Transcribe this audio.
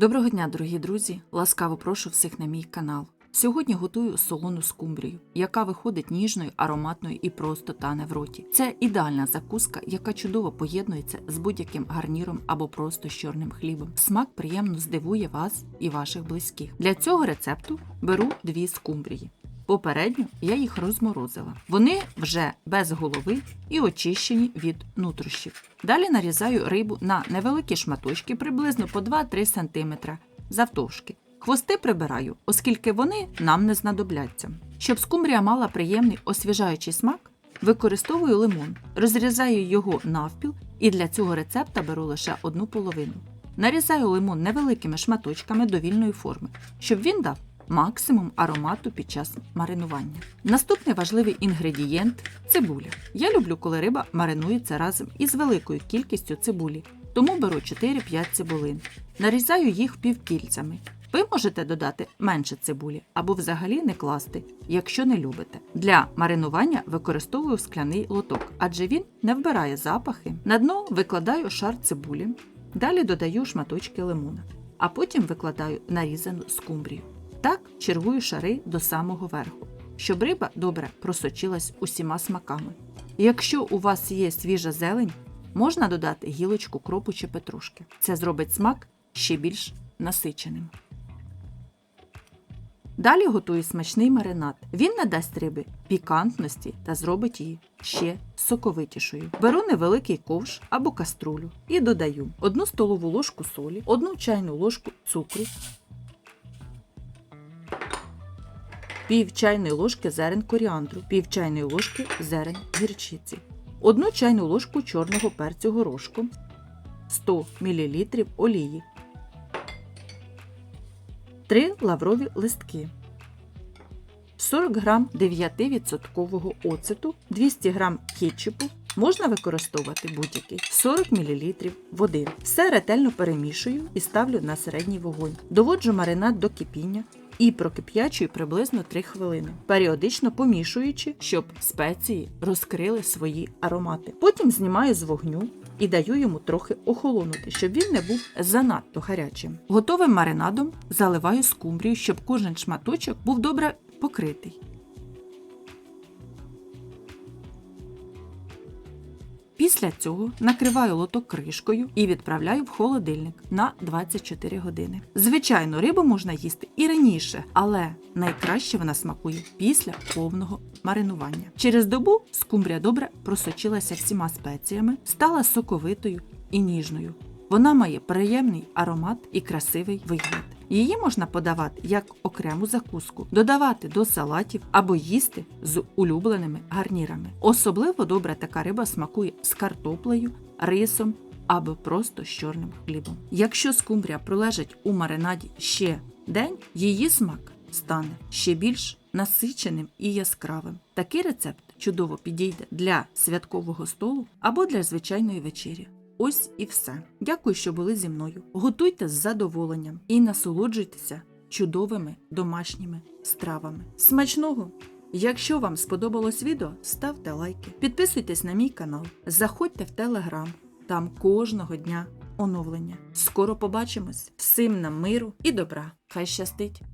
Доброго дня, дорогі друзі! Ласкаво прошу всіх на мій канал. Сьогодні готую солону скумбрію, яка виходить ніжною, ароматною і просто тане в роті. Це ідеальна закуска, яка чудово поєднується з будь-яким гарніром або просто з чорним хлібом. Смак приємно здивує вас і ваших близьких. Для цього рецепту беру дві скумбрії. Попередньо я їх розморозила. Вони вже без голови і очищені від нутрощів. Далі нарізаю рибу на невеликі шматочки, приблизно по 2-3 см завтовшки. Хвости прибираю, оскільки вони нам не знадобляться. Щоб скумбрія мала приємний освіжаючий смак, використовую лимон, розрізаю його навпіл і для цього рецепта беру лише одну половину. Нарізаю лимон невеликими шматочками довільної форми, щоб він дав максимум аромату під час маринування. Наступний важливий інгредієнт цибуля. Я люблю, коли риба маринується разом із великою кількістю цибулі, тому беру 4-5 цибулин. Нарізаю їх півкільцями. Ви можете додати менше цибулі або взагалі не класти, якщо не любите. Для маринування використовую скляний лоток, адже він не вбирає запахи. На дно викладаю шар цибулі, далі додаю шматочки лимона, а потім викладаю нарізану скумбрію. Так чергую шари до самого верху, щоб риба добре просочилась усіма смаками. Якщо у вас є свіжа зелень, можна додати гілочку кропу чи петрушки. Це зробить смак ще більш насиченим. Далі готую смачний маринад. Він надасть рибі пікантності та зробить її ще соковитішою. Беру невеликий ковш або каструлю і додаю 1 столову ложку солі, 1 чайну ложку цукру, пів чайної ложки зерен коріандру, пів чайної ложки зерен гірчиці, 1 чайну ложку чорного перцю горошку, 100 мл олії, 3 лаврові листки, 40 г 9% оцету, 200 г кетчупу, можна використовувати будь-який, 40 мл води. Все ретельно перемішую і ставлю на середній вогонь. Доводжу маринад до кипіння і прокип'ячую приблизно 3 хвилини, періодично помішуючи, щоб спеції розкрили свої аромати. Потім знімаю з вогню і даю йому трохи охолонути, щоб він не був занадто гарячим. Готовим маринадом заливаю скумбрію, щоб кожен шматочок був добре покритий. Після цього накриваю лоток кришкою і відправляю в холодильник на 24 години. Звичайно, рибу можна їсти і раніше, але найкраще вона смакує після повного маринування. Через добу скумбрія добре просочилася всіма спеціями, стала соковитою і ніжною. Вона має приємний аромат і красивий вигляд. Її можна подавати як окрему закуску, додавати до салатів або їсти з улюбленими гарнірами. Особливо добре така риба смакує з картоплею, рисом або просто з чорним хлібом. Якщо скумбрія пролежить у маринаді ще день, її смак стане ще більш насиченим і яскравим. Такий рецепт чудово підійде для святкового столу або для звичайної вечері. Ось і все. Дякую, що були зі мною. Готуйте з задоволенням і насолоджуйтеся чудовими домашніми стравами. Смачного! Якщо вам сподобалось відео, ставте лайки, підписуйтесь на мій канал, заходьте в телеграм, там кожного дня оновлення. Скоро побачимось! Всім нам миру і добра! Хай щастить!